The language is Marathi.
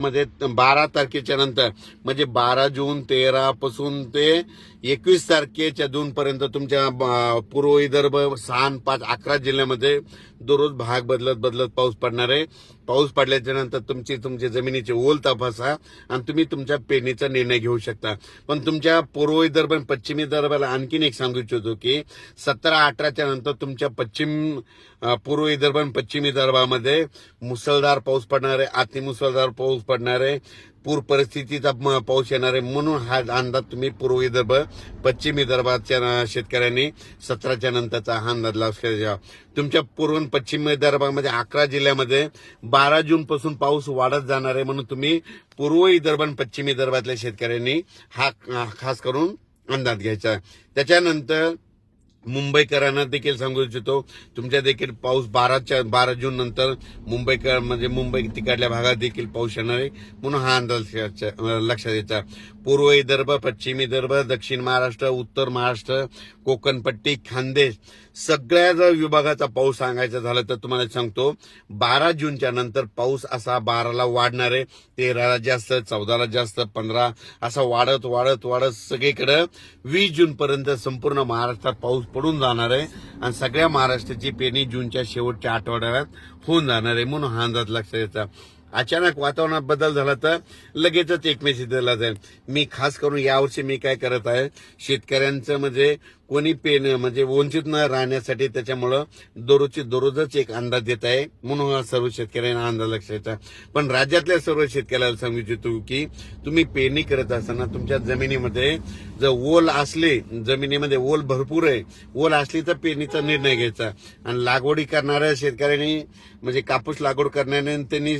मध्ये बारा तारखेच्या नंतर म्हणजे बारा जून तेरा पासून ते एकवीस तारखेच्या जून पर्यंत तुमच्या पूर्व विदर्भ सहा पाच अकरा जिल्ह्यामध्ये दररोज भाग बदलत बदलत पाऊस पडणार आहे. पाऊस पडल्याच्या नंतर तुमची तुमची जमिनीची ओल तपासा आणि तुम्ही तुमच्या पेरणीचा निर्णय घेऊ शकता. पण तुमच्या पूर्व विदर्भ आणि पश्चिम विदर्भाला आणखीन एक सांगू इच्छितो की सतरा अठराच्या नंतर तुमच्या पश्चिम पूर्व विदर्भ आणि पश्चिम विदर्भामध्ये मुसळधार पाऊस पडणार आहे अतिमुसळधार पाऊस पडणार आहे पूर परिस्थितीचा म- पाऊस येणार आहे म्हणून हा अंदाज तुम्ही पूर्व विदर्भ पश्चिम विदर्भाच्या शेतकऱ्यांनी सतराच्या नंतरचा हा अंदाज लावला तुमच्या पूर्व पश्चिम विदर्भामध्ये अकरा जिल्ह्यामध्ये बारा जून पासून पाऊस वाढत जाणार आहे म्हणून तुम्ही पूर्व विदर्भ आणि पश्चिम विदर्भातल्या शेतकऱ्यांनी हा हा खास करून अंदाज घ्यायचा त्याच्यानंतर मुंबईकरांना देखील सांगू इच्छितो. तुमच्या देखील पाऊस बाराच्या बारा जून नंतर मुंबईकर म्हणजे मुंबई तिकडल्या भागात देखील पाऊस येणार आहे. म्हणून हा अंदाज लक्षात येतात पूर्व विदर्भ पश्चिम विदर्भ दक्षिण महाराष्ट्र उत्तर महाराष्ट्र कोकणपट्टी खानदेश सगळ्या जर विभागाचा पाऊस सांगायचा झाला तर तुम्हाला सांगतो बारा जूनच्या नंतर पाऊस असा बाराला वाढणार आहे. तेराला जास्त चौदाला जास्त पंधरा असा वाढत वाढत वाढत सगळीकडे. वीस जून पर्यंत संपूर्ण महाराष्ट्रात पाऊस पडून जाणार आहे. आणि सगळ्या महाराष्ट्राची पेरणी जूनच्या शेवटच्या आठवड्यात होऊन जाणार आहे म्हणून हा अंदाज लक्षात द्यायचा अचानक वातावरणात बदल झाला तर लगेचच एक मेसेज दिला जाईल. मी खास करून यावर्षी मी काय करत आहे शेतकऱ्यांचं म्हणजे कोणी पेन म्हणजे वंचित न राहण्यासाठी त्याच्यामुळं दररोजची दररोजच एक अंदाज देत आहे. म्हणून हा सर्व शेतकऱ्यांना अंदाज लक्षायचा पण राज्यातल्या सर्व शेतकऱ्याला सांगू इच्छितो की तुम्ही पेरणी करत असताना तुमच्या जमिनीमध्ये जर ओल असले जमिनीमध्ये ओल भरपूर आहे ओल असली तर पेरणीचा निर्णय घ्यायचा. आणि लागवडी करणाऱ्या शेतकऱ्यांनी म्हणजे कापूस लागवड करणाऱ्यांनी त्यांनी